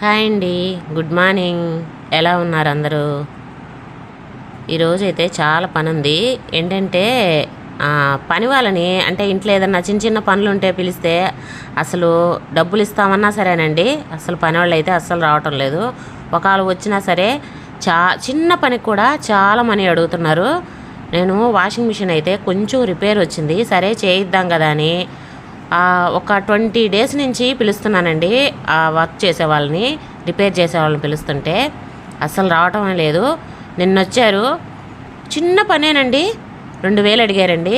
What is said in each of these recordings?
Hi అండి. Good morning. ఎలా ఉన్నారు అందరూ? ఈరోజు అయితే చాలా పని ఉంది ఏంటంటే పని వాళ్ళని అంటే ఇంట్లో ఏదన్నా చిన్న చిన్న పనులు ఉంటే పిలిస్తే అసలు డబ్బులు ఇస్తామన్నా సరేనండి. అసలు పని వాళ్ళు అయితే అస్సలు రావటం లేదు. ఒకవేళ వచ్చినా సరే చా చిన్న పనికి కూడా చాలా మనీ అడుగుతున్నారు. నేను వాషింగ్ మిషన్ అయితే కొంచెం రిపేర్ వచ్చింది సరే చేయిద్దాం కదా అని. ఒక ట్వంటీ డేస్ నుంచి పిలుస్తున్నానండి ఆ వర్క్ చేసే వాళ్ళని రిపేర్ చేసే వాళ్ళని పిలుస్తుంటే. అస్సలు రావటం లేదు. నిన్న వచ్చారు చిన్న పనేనండి. రెండు వేలు అడిగారండి.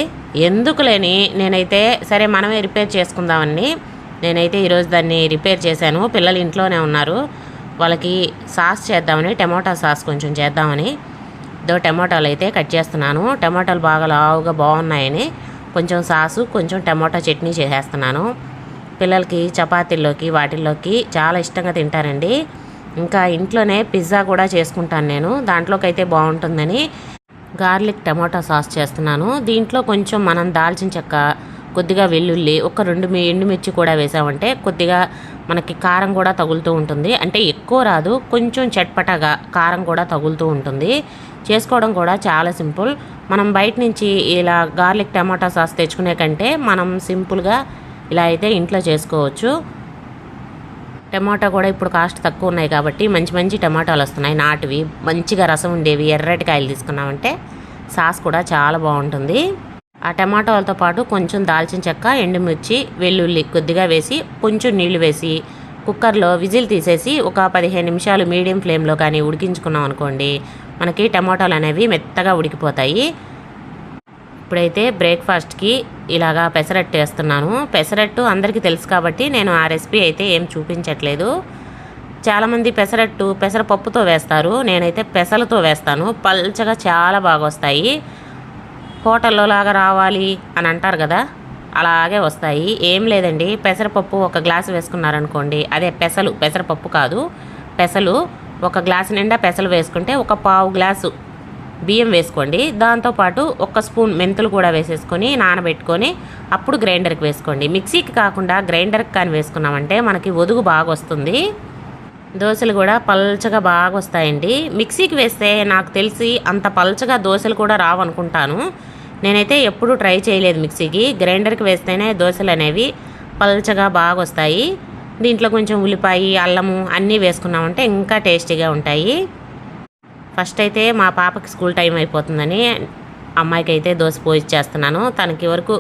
ఎందుకు లేని నేనైతే సరే మనమే రిపేర్ చేసుకుందామని నేనైతే ఈరోజు దాన్ని రిపేర్ చేశాను. పిల్లలు ఇంట్లోనే ఉన్నారు. వాళ్ళకి సాస్ చేద్దామని టమాటా సాస్ కొంచెం చేద్దామని దో టమాటాలు అయితే కట్ చేస్తున్నాను. టమాటాలు బాగా లావుగా బాగున్నాయని కొంచెం సాసు కొంచెం టమోటా చట్నీ చేసేస్తున్నాను. పిల్లలకి చపాతీల్లోకి వాటిల్లోకి చాలా ఇష్టంగా తింటారండి. ఇంకా ఇంట్లోనే పిజ్జా కూడా చేసుకుంటాను నేను. దాంట్లోకైతే బాగుంటుందని గార్లిక్ టమాటా సాస్ చేస్తున్నాను. దీంట్లో కొంచెం మనం దాల్చిన చెక్క కొద్దిగా వెల్లుల్లి ఒక రెండు ఎండుమిర్చి కూడా వేసామంటే కొద్దిగా మనకి కారం కూడా తగులుతూ ఉంటుంది. అంటే ఎక్కువ రాదు కొంచెం చట్పటగా కారం కూడా తగులుతూ ఉంటుంది. చేసుకోవడం కూడా చాలా సింపుల్. మనం బయట నుంచి ఇలా గార్లిక్ టమాటా సాస్ తెచ్చుకునే కంటే మనం సింపుల్గా ఇలా అయితే ఇంట్లో చేసుకోవచ్చు. టమాటా కూడా ఇప్పుడు కాస్ట్ తక్కువ ఉన్నాయి కాబట్టి మంచి మంచి టమాటాలు వస్తున్నాయి. నాటివి మంచిగా రసం ఉండేవి ఎర్రటికాయలు తీసుకున్నామంటే సాస్ కూడా చాలా బాగుంటుంది. ఆ టమాటాలతో పాటు కొంచెం దాల్చిన చెక్క ఎండుమిర్చి వెల్లుల్లి కొద్దిగా వేసి కొంచెం నీళ్ళు వేసి కుక్కర్లో విజిల్ తీసేసి ఒక పదిహేను నిమిషాలు మీడియం ఫ్లేమ్లో కానీ ఉడికించుకున్నాం అనుకోండి మనకి టమాటాలు అనేవి మెత్తగా ఉడికిపోతాయి. ఇప్పుడైతే బ్రేక్ఫాస్ట్కి ఇలాగా పెసరట్టు వేస్తున్నాను. పెసరట్టు అందరికీ తెలుసు కాబట్టి నేను ఆ రెసిపీ అయితే ఏం చూపించట్లేదు. చాలామంది పెసరట్టు పెసరపప్పుతో వేస్తారు నేనైతే పెసలతో వేస్తాను. పల్చగా చాలా బాగా వస్తాయి హోటల్లో లాగా రావాలి అని అంటారు కదా అలాగే వస్తాయి. ఏం లేదండి. పెసరపప్పు ఒక గ్లాసు వేసుకున్నారనుకోండి. అదే పెసలు. పెసరపప్పు కాదు. పెసలు ఒక గ్లాసు నిండా పెసలు వేసుకుంటే ఒక పావు గ్లాసు బియ్యం వేసుకోండి. దాంతోపాటు ఒక స్పూన్ మెంతులు కూడా వేసేసుకొని నానబెట్టుకొని అప్పుడు గ్రైండర్కి వేసుకోండి. మిక్సీకి కాకుండా గ్రైండర్కి కానీ వేసుకున్నామంటే మనకి ఒదుగు బాగా వస్తుంది దోశలు కూడా పల్చగా బాగా వస్తాయండి మిక్సీకి వేస్తే నాకు తెలిసి అంత పల్చగా దోశలు కూడా రావనుకుంటాను. నేనైతే ఎప్పుడూ ట్రై చేయలేదు మిక్సీకి. గ్రైండర్కి వేస్తేనే దోశలు అనేవి పల్చగా బాగా వస్తాయి దీంట్లో కొంచెం ఉల్లిపాయ అల్లము అన్నీ వేసుకున్నామంటే ఇంకా టేస్టీగా ఉంటాయి. ఫస్ట్ అయితే మా పాపకి స్కూల్ టైం అయిపోతుందని అమ్మాయికి అయితే దోశ పోసి చేస్తున్నాను. తనకి వరకు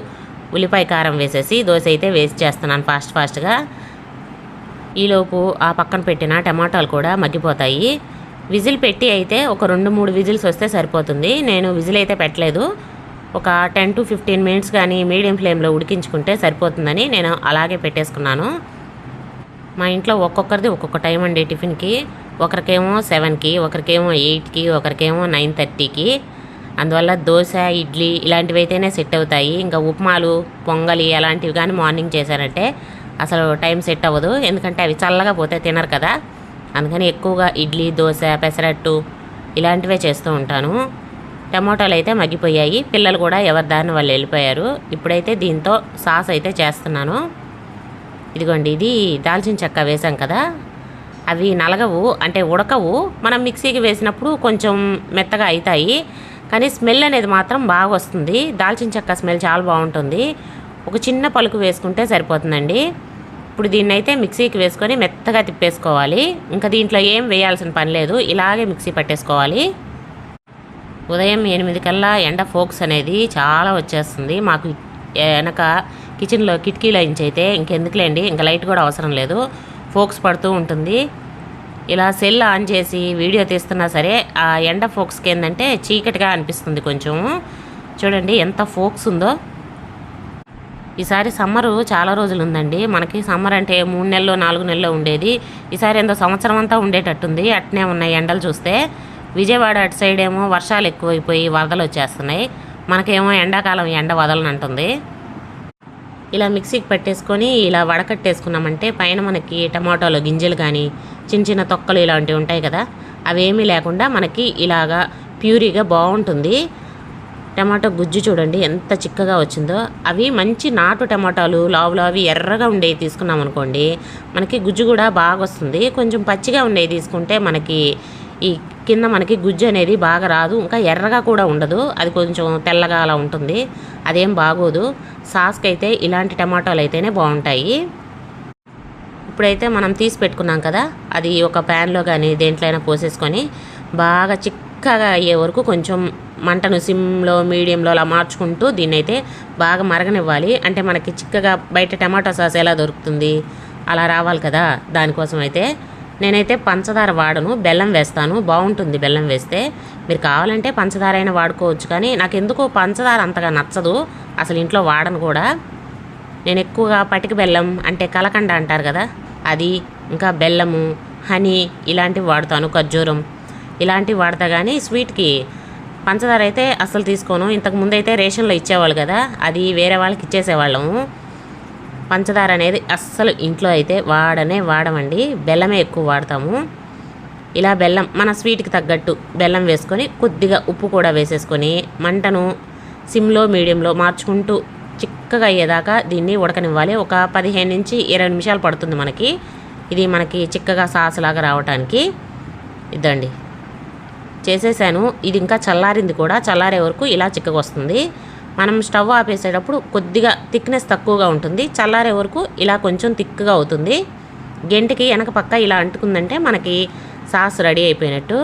ఉల్లిపాయ కారం వేసేసి దోశ అయితే వేసి చేస్తున్నాను ఫాస్ట్ ఫాస్ట్గా. ఈలోపు ఆ పక్కన పెట్టిన టమాటాలు కూడా మగ్గిపోతాయి. విజిల్ పెట్టి అయితే ఒక రెండు మూడు విజిల్స్ వస్తే సరిపోతుంది. నేను విజిల్ అయితే పెట్టలేదు. ఒక టెన్ టు ఫిఫ్టీన్ మినిట్స్ కానీ మీడియం ఫ్లేమ్లో ఉడికించుకుంటే సరిపోతుందని నేను అలాగే పెట్టేసుకున్నాను. మా ఇంట్లో ఒక్కొక్కరిది ఒక్కొక్క టైం అండి టిఫిన్కి. ఒకరికేమో సెవెన్కి ఒకరికేమో ఎయిట్కి ఒకరికేమో నైన్ థర్టీకి. అందువల్ల దోశ ఇడ్లీ ఇలాంటివి అయితేనే సెట్ అవుతాయి. ఇంకా ఉప్మాలు పొంగలి అలాంటివి కానీ మార్నింగ్ చేశారంటే అసలు టైం సెట్ అవ్వదు. ఎందుకంటే అవి చల్లగా పోతే తినరు కదా. అందుకని ఎక్కువగా ఇడ్లీ దోశ పెసరట్టు ఇలాంటివే చేస్తూ ఉంటాను. టమోటాలు అయితే మగ్గిపోయాయి. పిల్లలు కూడా ఎవరి దారిని వాళ్ళు వెళ్ళిపోయారు. ఇప్పుడైతే దీంతో సాస్ అయితే చేస్తున్నాను. ఇదిగోండి ఇది దాల్చిన చెక్క వేసాం కదా. అవి నలగవు అంటే ఉడకవు. మనం మిక్సీకి వేసినప్పుడు కొంచెం మెత్తగా అవుతాయి కానీ స్మెల్ అనేది మాత్రం బాగా వస్తుంది. దాల్చిన చెక్క స్మెల్ చాలా బాగుంటుంది. ఒక చిన్న పలుకు వేసుకుంటే సరిపోతుందండి. ఇప్పుడు దీన్ని అయితే మిక్సీకి వేసుకొని మెత్తగా తిప్పేసుకోవాలి. ఇంకా దీంట్లో ఏం వేయాల్సిన పని లేదు. ఇలాగే మిక్సీ పట్టేసుకోవాలి. ఉదయం ఎనిమిది కల్లా ఎండ ఫోక్స్ అనేది చాలా వచ్చేస్తుంది. మాకు వెనక కిచెన్లో కిటికీల అయితే ఇంకెందుకులేండి ఇంకా లైట్ కూడా అవసరం లేదు. ఫోక్స్ పడుతూ ఉంటుంది. ఇలా సెల్ ఆన్ చేసి వీడియో తీస్తున్నా సరే ఆ ఎండ ఫోక్స్కి ఏంటంటే చీకటిగా అనిపిస్తుంది కొంచెం. చూడండి ఎంత ఫోక్స్ ఉందో. ఈసారి సమ్మరు చాలా రోజులు ఉందండి. మనకి సమ్మర్ అంటే మూడు నెలలు నాలుగు నెలలు ఉండేది. ఈసారి ఎంతో సంవత్సరం అంతా ఉండేటట్టుంది. అట్నే ఉన్నాయి ఎండలు చూస్తే. విజయవాడ అటు సైడ్ ఏమో వర్షాలు ఎక్కువైపోయి వరదలు వచ్చేస్తున్నాయి. మనకేమో ఎండాకాలం ఎండ వదలనంటుంది. ఇలా మిక్సీకి పట్టేసుకొని ఇలా వడకట్టేసుకున్నామంటే పైన మనకి టమాటోలు గింజలు కానీ చిన్న చిన్న తొక్కలు ఇలాంటివి ఉంటాయి కదా అవేమీ లేకుండా మనకి ఇలాగా ప్యూరీగా బాగుంటుంది. టమాటో గుజ్జు చూడండి ఎంత చిక్కగా వచ్చిందో. అవి మంచి నాటు టమాటాలు లావు లావి ఎర్రగా ఉండేవి తీసుకున్నాం అనుకోండి మనకి గుజ్జు కూడా బాగా వస్తుంది కొంచెం పచ్చిగా ఉండేవి తీసుకుంటే మనకి ఈ కింద మనకి గుజ్జు అనేది బాగా రాదు. ఇంకా ఎర్రగా కూడా ఉండదు. అది కొంచెం తెల్లగా అలా ఉంటుంది. అదేం బాగోదు. సాస్కి అయితే ఇలాంటి టమాటాలు అయితేనే బాగుంటాయి. ఇప్పుడైతే మనం తీసి పెట్టుకున్నాం కదా అది ఒక ప్యాన్లో కానీ దేంట్లో అయినా పోసేసుకొని బాగా చిక్కగా అయ్యే వరకు కొంచెం మంటను సిమ్లో మీడియంలో అలా మార్చుకుంటూ దీన్ని అయితే బాగా మరగనివ్వాలి. అంటే మనకి చిక్కగా బయట టమాటో సాస్ ఎలా దొరుకుతుంది? అలా రావాలి కదా దానికోసం అయితే నేనైతే పంచదార వాడను బెల్లం వేస్తాను. బాగుంటుంది బెల్లం వేస్తే. మీరు కావాలంటే పంచదార అయినా వాడుకోవచ్చు కానీ నాకు ఎందుకో పంచదార అంతగా నచ్చదు. అసలు ఇంట్లో వాడను కూడా. నేను ఎక్కువగా పటిక బెల్లం అంటే కలకండ అంటారు కదా అది ఇంకా బెల్లము హనీ ఇలాంటివి వాడతాను ఖర్జూరం ఇలాంటివి వాడతా కానీ స్వీట్కి పంచదార అయితే అసలు తీసుకోను. ఇంతకు ముందు అయితే రేషన్లో ఇచ్చేవాళ్ళు కదా అది వేరే వాళ్ళకి ఇచ్చేసేవాళ్ళము. పంచదార అనేది అస్సలు ఇంట్లో అయితే వాడనే వాడమండి. బెల్లమే ఎక్కువ వాడతాము. ఇలా బెల్లం మన స్వీట్కి తగ్గట్టు బెల్లం వేసుకొని కొద్దిగా ఉప్పు కూడా వేసేసుకొని మంటను సిమ్లో మీడియంలో మార్చుకుంటూ చిక్కగా అయ్యేదాకా దీన్ని ఉడకనివ్వాలి. ఒక పదిహేను నుంచి ఇరవై నిమిషాలు పడుతుంది మనకి. ఇది మనకి చిక్కగా సాస్ లాగా రావటానికి. ఇదండి. చేసేసాను. ఇది ఇంకా చల్లారింది కూడా. చల్లారే వరకు ఇలా చిక్కగా వస్తుంది. మనం స్టవ్ ఆపేసేటప్పుడు కొద్దిగా థిక్నెస్ తక్కువగా ఉంటుంది. చల్లారే వరకు ఇలా కొంచెం థిక్గా అవుతుంది. గెంటికి వెనక పక్క ఇలా అంటుకుందంటే మనకి సాస్ రెడీ అయిపోయినట్టు.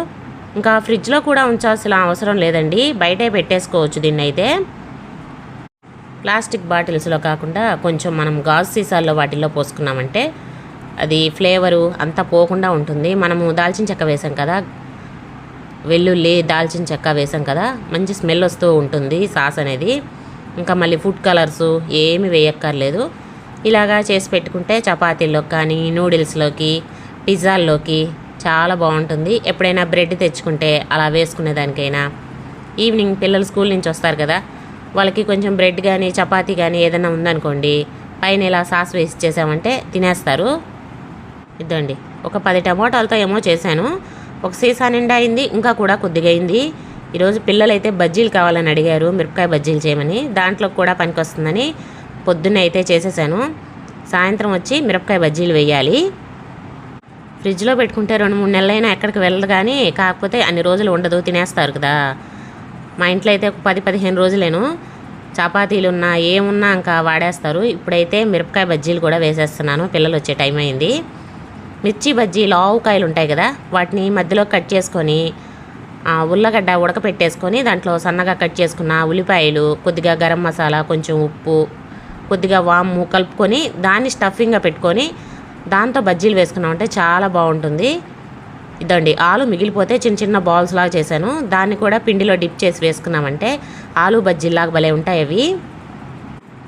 ఇంకా ఫ్రిడ్జ్లో కూడా ఉంచాల్సిన అవసరం లేదండి. బయటే పెట్టేసుకోవచ్చు దీన్ని అయితే ప్లాస్టిక్ బాటిల్స్లో కాకుండా కొంచెం మనం గాజు సీసాల్లో వాటిల్లో పోసుకున్నామంటే అది ఫ్లేవరు అంతా పోకుండా ఉంటుంది. మనము దాల్చిన చెక్క వేసాం కదా వెల్లుల్లి దాల్చిన చెక్క వేసాం కదా మంచి స్మెల్ వస్తూ ఉంటుంది సాస్ అనేది. ఇంకా మళ్ళీ ఫుడ్ కలర్స్ ఏమి వేయక్కర్లేదు. ఇలాగా చేసి పెట్టుకుంటే చపాతీల్లోకి కానీ నూడిల్స్లోకి పిజ్జాల్లోకి చాలా బాగుంటుంది. ఎప్పుడైనా బ్రెడ్ తెచ్చుకుంటే అలా వేసుకునేదానికైనా. ఈవినింగ్ పిల్లలు స్కూల్ నుంచి వస్తారు కదా వాళ్ళకి కొంచెం బ్రెడ్ కానీ చపాతీ కానీ ఏదైనా ఉందనుకోండి పైన ఇలా సాస్ వేసి చేసామంటే తినేస్తారు. ఇదండి ఒక పది టమోటాలతో ఏమో చేశాను. ఒక సీసా నిండా అయింది ఇంకా కూడా కొద్దిగా అయింది. ఈరోజు పిల్లలైతే బజ్జీలు కావాలని అడిగారు మిరపకాయ బజ్జీలు చేయమని. దాంట్లో కూడా పనికొస్తుందని పొద్దున్నే అయితే చేసేసాను. సాయంత్రం వచ్చి మిరపకాయ బజ్జీలు వేయాలి. ఫ్రిడ్జ్లో పెట్టుకుంటే రెండు మూడు నెలలైనా ఎక్కడికి వెళ్ళదు కానీ కాకపోతే అన్ని రోజులు ఉండదు తినేస్తారు కదా. మా ఇంట్లో అయితే ఒక పది పదిహేను రోజులేను. చపాతీలు ఉన్నా ఏమున్నా ఇంకా వాడేస్తారు. ఇప్పుడైతే మిరపకాయ బజ్జీలు కూడా వేసేస్తున్నాను. పిల్లలు వచ్చే టైం అయింది. మిర్చి బజ్జీ ఆవుకాయలు ఉంటాయి కదా వాటిని మధ్యలో కట్ చేసుకొని ఉల్లగడ్డ ఉడకపెట్టేసుకొని దాంట్లో సన్నగా కట్ చేసుకున్న ఉల్లిపాయలు కొద్దిగా గరం మసాలా కొంచెం ఉప్పు కొద్దిగా వాము కలుపుకొని దాన్ని స్టఫింగ్గా పెట్టుకొని దాంతో బజ్జీలు వేసుకున్నామంటే చాలా బాగుంటుంది. ఇదండి ఆలు మిగిలిపోతే చిన్న చిన్న బాల్స్ లాగా చేశాను. దాన్ని కూడా పిండిలో డిప్ చేసి వేసుకున్నామంటే ఆలు బజ్జీలాగా భలే ఉంటాయి అవి.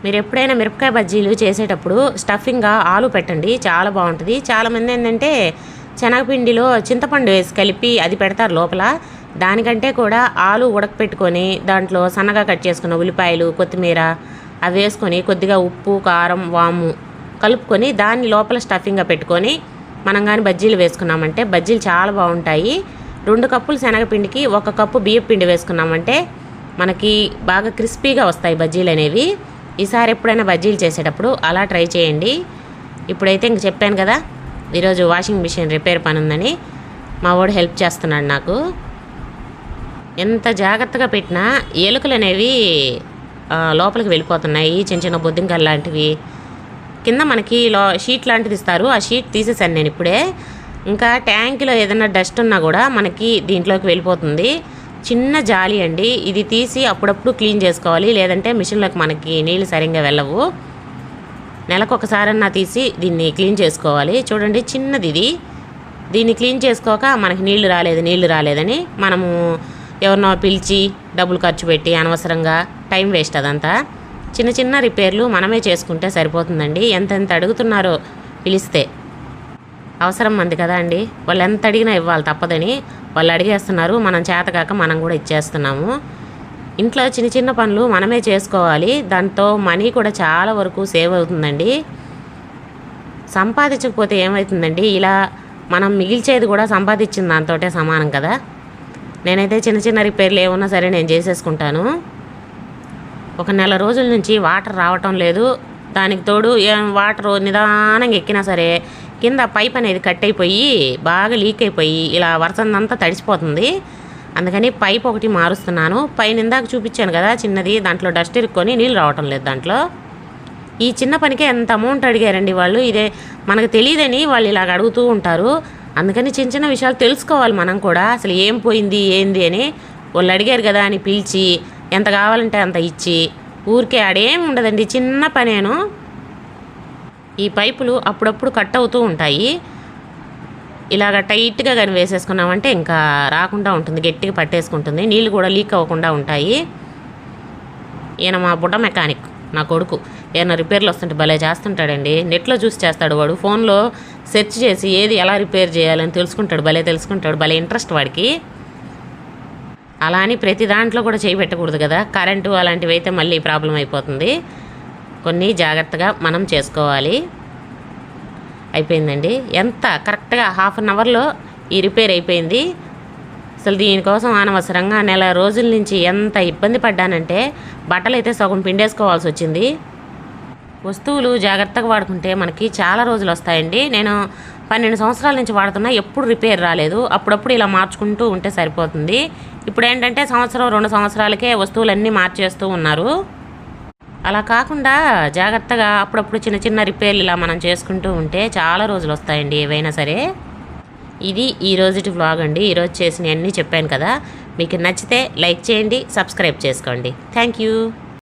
మీరు ఎప్పుడైనా మిరపకాయ బజ్జీలు చేసేటప్పుడు స్టఫింగ్గా ఆలు పెట్టండి చాలా బాగుంటుంది. చాలామంది ఏంటంటే శనగపిండిలో చింతపండు వేసి కలిపి అది పెడతారు లోపల. దానికంటే కూడా ఆలు ఉడకపెట్టుకొని దాంట్లో సన్నగా కట్ చేసుకున్న ఉల్లిపాయలు కొత్తిమీర అవి వేసుకొని కొద్దిగా ఉప్పు కారం వాము కలుపుకొని దాన్ని లోపల స్టఫింగ్గా పెట్టుకొని మనం కానీ బజ్జీలు వేసుకున్నామంటే బజ్జీలు చాలా బాగుంటాయి. రెండు కప్పులు శనగపిండికి ఒక కప్పు బియ్యపిండి వేసుకున్నామంటే మనకి బాగా క్రిస్పీగా వస్తాయి బజ్జీలు అనేవి. ఈసారి ఎప్పుడైనా బజ్జీలు చేసేటప్పుడు అలా ట్రై చేయండి. ఇప్పుడైతే ఇంక చెప్పాను కదా ఈరోజు వాషింగ్ మిషన్ రిపేర్ పని ఉందని మా వాడు హెల్ప్ చేస్తున్నాడు నాకు. ఎంత జాగ్రత్తగా పెట్టినా ఎలుకలు అనేవి లోపలికి వెళ్ళిపోతున్నాయి. చిన్న చిన్న బొద్దింకలు లాంటివి. కింద మనకి లో షీట్ లాంటిది ఇస్తారు. ఆ షీట్ తీసేసాను నేను ఇప్పుడే. ఇంకా ట్యాంక్లో ఏదైనా డస్ట్ ఉన్నా కూడా మనకి దీంట్లోకి వెళ్ళిపోతుంది. చిన్న జాలి అండి. ఇది తీసి అప్పుడప్పుడు క్లీన్ చేసుకోవాలి. లేదంటే మిషన్లోకి మనకి నీళ్ళు సరిగ్గా వెళ్ళవు. నెలకు ఒకసారన్నా తీసి దీన్ని క్లీన్ చేసుకోవాలి. చూడండి చిన్నది ఇది. దీన్ని క్లీన్ చేసుకోక మనకి నీళ్ళు రాలేదు నీళ్ళు రాలేదని మనము ఎవరినో పిలిచి డబ్బులు ఖర్చు పెట్టి అనవసరంగా టైం వేస్ట్ అదంతా. చిన్న చిన్న రిపేర్లు మనమే చేసుకుంటే సరిపోతుందండి. ఎంతెంత అడుగుతున్నారో పిలిస్తే. అవసరం మంది కదా అండి? వాళ్ళు ఎంత అడిగినా ఇవ్వాలి తప్పదని వాళ్ళు అడిగేస్తున్నారు. మనం చేతకాక మనం కూడా ఇచ్చేస్తున్నాము. ఇంట్లో చిన్న చిన్న పనులు మనమే చేసుకోవాలి. దాంతో మనీ కూడా చాలా వరకు సేవ్ అవుతుందండి. సంపాదించకపోతే ఏమవుతుందండి ఇలా మనం మిగిల్చేది కూడా సంపాదించిన దాంతోటే సమానం కదా? నేనైతే చిన్న చిన్న రిపేర్లు ఏమన్నా సరే నేను చేసేసుకుంటాను. ఒక నెల రోజుల నుంచి వాటర్ రావటం లేదు. దానికి తోడు ఏం వాటర్ నిదానంగా ఎక్కినా సరే కింద పైప్ అనేది కట్ అయిపోయి బాగా లీక్ అయిపోయి ఇలా వరసందంతా తడిసిపోతుంది. అందుకని పైప్ ఒకటి మారుస్తున్నాను. పైన ఇందాక చూపించాను కదా చిన్నది దాంట్లో డస్ట్ ఇరుక్కొని నీళ్ళు రావటం లేదు దాంట్లో. ఈ చిన్న పనికే ఎంత అమౌంట్ అడిగారండి వాళ్ళు? ఇదే మనకు తెలియదని వాళ్ళు ఇలాగ అడుగుతూ ఉంటారు. అందుకని చిన్న చిన్న విషయాలు తెలుసుకోవాలి మనం కూడా. అసలు ఏం పోయింది ఏంది అని వాళ్ళు అడిగారు కదా అని పిలిచి ఎంత కావాలంటే అంత ఇచ్చి ఊరికే ఆడేం ఉండదండి. చిన్న పనేను. ఈ పైపులు అప్పుడప్పుడు కట్ అవుతూ ఉంటాయి. ఇలాగ టైట్గా కానీ వేసేసుకున్నామంటే ఇంకా రాకుండా ఉంటుంది గట్టిగా పట్టేసుకుంటుంది. నీళ్ళు కూడా లీక్ అవ్వకుండా ఉంటాయి. ఈయన మా బుడ్డ మెకానిక్ నా కొడుకు. ఏమైనా రిపేర్లు వస్తుంటే భలే చేస్తుంటాడండి. నెట్లో చూసి చేస్తాడు వాడు. ఫోన్లో సెర్చ్ చేసి ఏది ఎలా రిపేర్ చేయాలని తెలుసుకుంటాడు భలే తెలుసుకుంటాడు భలే ఇంట్రెస్ట్ వాడికి. అలా అని ప్రతి దాంట్లో కూడా చేయి పెట్టకూడదు కదా. కరెంటు అలాంటివి అయితే మళ్ళీ ప్రాబ్లం అయిపోతుంది. కొన్ని జాగ్రత్తగా మనం చేసుకోవాలి. అయిపోయిందండి. ఎంత? కరెక్ట్గా హాఫ్ అన్ అవర్లో ఈ రిపేర్ అయిపోయింది. అసలు దీనికోసం అనవసరంగా నెల రోజుల నుంచి ఎంత ఇబ్బంది పడ్డానంటే బట్టలు అయితే సగం పిండేసుకోవాల్సి వచ్చింది. వస్తువులు జాగ్రత్తగా వాడుకుంటే మనకి చాలా రోజులు వస్తాయండి. నేను పన్నెండు సంవత్సరాల నుంచి వాడుతున్నా ఎప్పుడు రిపేర్ రాలేదు. అప్పుడప్పుడు ఇలా మార్చుకుంటూ ఉంటే సరిపోతుంది. ఇప్పుడు ఏంటంటే సంవత్సరం రెండు సంవత్సరాలకే వస్తువులన్నీ మార్చేస్తూ ఉన్నారు. అలా కాకుండా జాగ్రత్తగా అప్పుడప్పుడు చిన్న చిన్న రిపేర్లు ఇలా మనం చేసుకుంటూ ఉంటే చాలా రోజులు వస్తాయండి ఏవైనా సరే. ఇది ఈ రోజుటి వ్లాగ్ అండి. ఈరోజు చేసిన అన్నీ చెప్పాను కదా. మీకు నచ్చితే లైక్ చేయండి సబ్స్క్రైబ్ చేసుకోండి. Thank you